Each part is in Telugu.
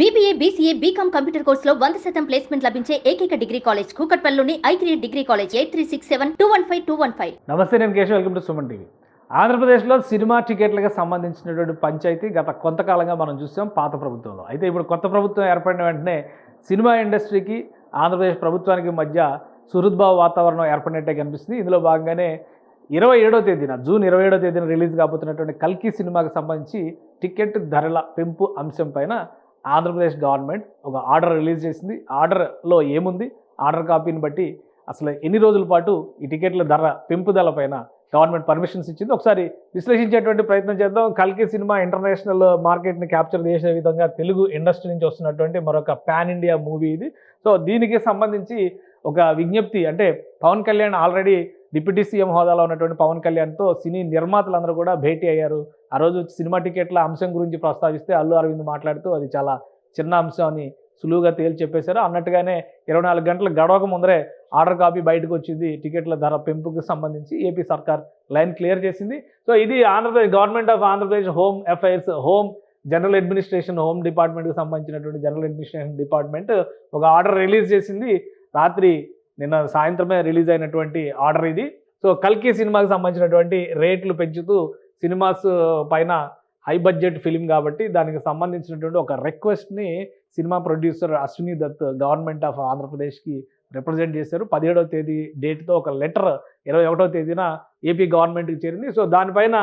బీబీఏ బీసీఏ బీకామ్ కంప్యూటర్ కోర్సులో వంద శాతం ప్లేస్మెంట్ లభించే ఏకైక degree college కూకట్పల్లిలోని I three degree college eight three six seven two one five two one five నమస్తే నేను Keshav. Welcome to Suman TV. ఆంధ్రప్రదేశ్లో సినిమా టికెట్లకు సంబంధించినటువంటి పంచాయతీ గత కొంతకాలంగా మనం చూసాం పాత ప్రభుత్వంలో. అయితే ఇప్పుడు కొత్త ప్రభుత్వం ఏర్పడిన వెంటనే సినిమా ఇండస్ట్రీకి ఆంధ్రప్రదేశ్ ప్రభుత్వానికి మధ్య సుహృద్భావ వాతావరణం ఏర్పడినట్టే కనిపిస్తుంది. ఇందులో భాగంగానే ఇరవై ఏడో తేదీన జూన్ ఇరవై ఏడో తేదీన రిలీజ్ కాబోతున్నటువంటి కల్కి సినిమాకి సంబంధించి టికెట్ ధరల పెంపు అంశం పైన ఆంధ్రప్రదేశ్ గవర్నమెంట్ ఒక ఆర్డర్ రిలీజ్ చేసింది. ఆర్డర్లో ఏముంది? ఆర్డర్ కాపీని బట్టి అసలు ఎన్ని రోజుల పాటు ఈ టికెట్ల ధర పెంపుదల పైన గవర్నమెంట్ పర్మిషన్స్ ఇచ్చింది. ఒకసారి విశ్లేషించేటువంటి ప్రయత్నం చేద్దాం. కల్కి సినిమా ఇంటర్నేషనల్ మార్కెట్ని క్యాప్చర్ చేసే విధంగా తెలుగు ఇండస్ట్రీ నుంచి వస్తున్నటువంటి మరొక పాన్ ఇండియా మూవీ ఇది. సో దీనికి సంబంధించి ఒక విజ్ఞప్తి అంటే Pawan Kalyan already deputy CM హోదాలో ఉన్నటువంటి పవన్ కళ్యాణ్తో సినీ నిర్మాతలందరూ కూడా భేటీ అయ్యారు. ఆ రోజు సినిమా టికెట్ల అంశం గురించి ప్రస్తావిస్తే అల్లు అరవింద్ మాట్లాడుతూ అది చాలా చిన్న అంశం అని సులువుగా తేల్చి చెప్పేశారు. అన్నట్టుగానే ఇరవై నాలుగు గంటలు గడవక ముందరే ఆర్డర్ కాపీ బయటకు వచ్చింది. టికెట్ల ధర పెంపుకు సంబంధించి ఏపీ సర్కార్ లైన్ క్లియర్ చేసింది. సో ఇది Andhra Pradesh government of Andhra Pradesh home affairs home general administration home డిపార్ట్మెంట్కి సంబంధించినటువంటి జనరల్ అడ్మినిస్ట్రేషన్ డిపార్ట్మెంట్ ఒక ఆర్డర్ రిలీజ్ చేసింది. రాత్రి నిన్న సాయంత్రమే రిలీజ్ అయినటువంటి ఆర్డర్ ఇది. సో కల్కి సినిమాకి సంబంధించినటువంటి రేట్లు పెంచుతూ సినిమాస్ పైన హై బడ్జెట్ ఫిలిం కాబట్టి దానికి సంబంధించినటువంటి ఒక రిక్వెస్ట్ని cinema producer Ashwini Dutt government of ఆంధ్రప్రదేశ్కి రిప్రజెంట్ చేశారు. పదిహేడవ తేదీ డేట్తో ఒక లెటర్ ఇరవై ఒకటో తేదీన ఏపీ గవర్నమెంట్కి చేరింది. సో దానిపైన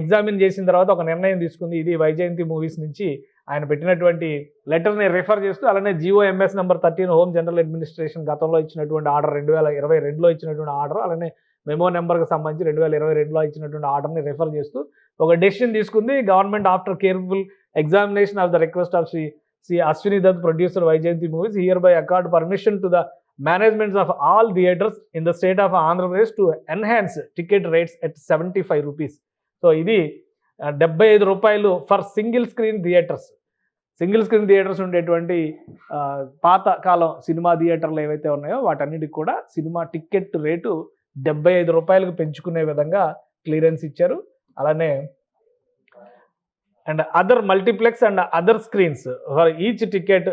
ఎగ్జామిన్ చేసిన తర్వాత ఒక నిర్ణయం తీసుకుంది. ఇది వైజయంతి మూవీస్ నుంచి ఆయన పెట్టినటువంటి లెటర్ని రిఫర్ చేస్తూ అలానే GO MS number thirteen home general administration గతంలో ఇచ్చినటువంటి ఆర్డర్ రెండు వేల ఇరవై రెండులో ఇచ్చినటువంటి ఆర్డర్ అలానే మెమో నెంబర్కి సంబంధించి రెండు వేల ఇరవై రెండులో ఇచ్చినటువంటి ఆర్డర్ని రిఫర్ చేస్తూ ఒక డెసిషన్ తీసుకుంది. Government after careful examination of the request of Shri Shri Ashwini Dutt producer Vyjayanthi movies hereby accord permission to the managements of all theatres in the state of Andhra Pradesh to enhance ticket rates at seventy five rupees so ఇది డెబ్బై ఐదు రూపాయలు for single screen theatres. Single screen theatres ఉండేటువంటి పాతకాలం పాత కాలం సినిమా థియేటర్లు ఏవైతే ఉన్నాయో వాటన్నిటికి కూడా సినిమా టికెట్ రేటు డెబ్బై ఐదు రూపాయలకు పెంచుకునే విధంగా క్లియరెన్స్ ఇచ్చారు. అలానే and other multiplex and other screens for each ticket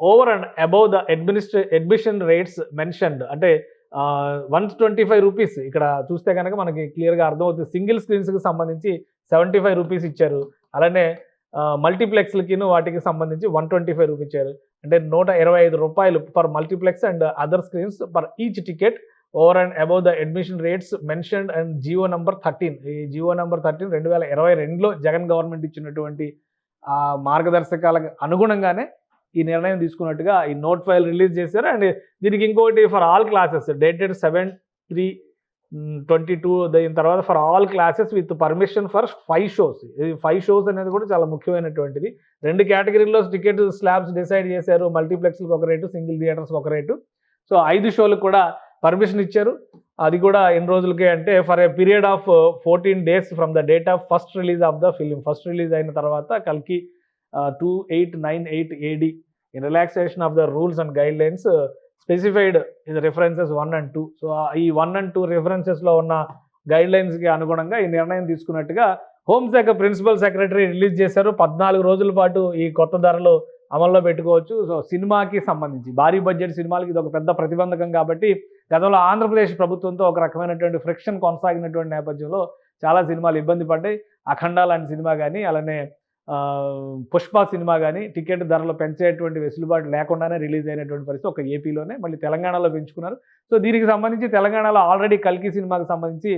over and above the అడ్మినిస్ట్రే admission rates mentioned. అంటే వన్ ట్వంటీ ఫైవ్ రూపీస్ ఇక్కడ చూస్తే కనుక మనకి క్లియర్గా అర్థమవుతుంది. సింగిల్ స్క్రీన్స్కి సంబంధించి సెవెంటీ ఫైవ్ రూపీస్ ఇచ్చారు. అలానే మల్టీప్లెక్స్లకిను వాటికి సంబంధించి వన్ ట్వంటీ ఫైవ్ రూపీస్ ఇచ్చారు. అంటే నూట ఇరవై ఐదు రూపాయలు for multiplex and other screens for each ticket over and above the admission rates mentioned and GO number thirteen. ఈ జియో నెంబర్ థర్టీన్ రెండు వేల ఇరవై రెండులో జగన్ గవర్నమెంట్ ఇచ్చినటువంటి మార్గదర్శకాలకు అనుగుణంగానే ఈ నిర్ణయం తీసుకున్నట్టుగా ఈ నోట్ ఫైల్ రిలీజ్ చేశారు. అండ్ దీనికి ఇంకోటి for all classes dated seven three twenty two దీని తర్వాత for all classes with permission for five shows ఇది ఫైవ్ షోస్ అనేది కూడా చాలా ముఖ్యమైనటువంటిది. రెండు కేటగిరీలో టికెట్ స్లాబ్స్ డిసైడ్ చేశారు. మల్టీప్లెక్స్కి ఒక రేటు సింగిల్ థియేటర్స్కి ఒక రేటు సో ఐదు షోలకు కూడా పర్మిషన్ ఇచ్చారు. అది కూడా ఎన్ని రోజులకే అంటే for a period of fourteen days from the date of first release of the film first release అయిన తర్వాత కల్కి two eight nine eight AD in relaxation of the rules and guidelines specified ఇది references one and two so ఈ వన్ అండ్ టూ రిఫరెన్సెస్లో ఉన్న గైడ్ లైన్స్కి అనుగుణంగా ఈ నిర్ణయం తీసుకున్నట్టుగా హోంశాఖ ప్రిన్సిపల్ సెక్రటరీ రిలీజ్ చేశారు. పద్నాలుగు రోజుల పాటు ఈ కొత్త ధరలు అమల్లో పెట్టుకోవచ్చు. సో సినిమాకి సంబంధించి భారీ బడ్జెట్ సినిమాలకి ఇది ఒక పెద్ద ప్రతిబంధకం కాబట్టి గతంలో ఆంధ్రప్రదేశ్ ప్రభుత్వంతో ఒక రకమైనటువంటి ఫ్రిక్షన్ కొనసాగినటువంటి నేపథ్యంలో చాలా సినిమాలు ఇబ్బంది పడ్డాయి. అఖండ లాంటి సినిమా కానీ అలానే పుష్ప సినిమా కానీ టికెట్ ధరలు పెంచేటువంటి వెసులుబాటు లేకుండానే రిలీజ్ అయినటువంటి పరిస్థితి ఒక ఏపీలోనే మళ్ళీ తెలంగాణలో పెంచుకున్నారు. సో దీనికి సంబంధించి తెలంగాణలో ఆల్రెడీ కల్కి సినిమాకి సంబంధించి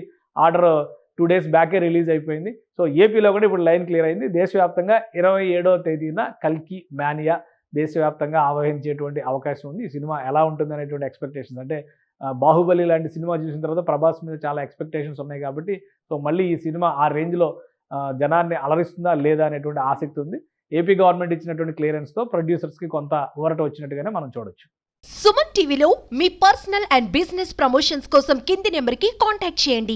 ఆర్డర్ టూ డేస్ బ్యాకే రిలీజ్ అయిపోయింది. సో ఏపీలో కూడా ఇప్పుడు లైన్ క్లియర్ అయింది. దేశవ్యాప్తంగా ఇరవై ఏడవ తేదీన కల్కి మానియా దేశవ్యాప్తంగా ఆవహించేటువంటి అవకాశం ఉంది. ఈ సినిమా ఎలా ఉంటుంది అనేటువంటి ఎక్స్పెక్టేషన్స్ అంటే బాహుబలి లాంటి సినిమా చూసిన తర్వాత ప్రభాస్ మీద చాలా ఎక్స్పెక్టేషన్స్ ఉన్నాయి కాబట్టి సో మళ్ళీ ఈ సినిమా ఆ రేంజ్లో జనాన్ని అలరిస్తుందా లేదా అనేటువంటి ఆసక్తి ఉంది. ఏపీ గవర్నమెంట్ ఇచ్చినటువంటి క్లియరెన్స్తో ప్రొడ్యూసర్స్కి కొంత ఊరట వచ్చినట్టుగానే మనం చూడొచ్చు. సుమన్ టీవీలో మీ పర్సనల్ అండ్ బిజినెస్ ప్రమోషన్స్ కోసం కింది నెంబర్కి కాంటాక్ట్ చేయండి.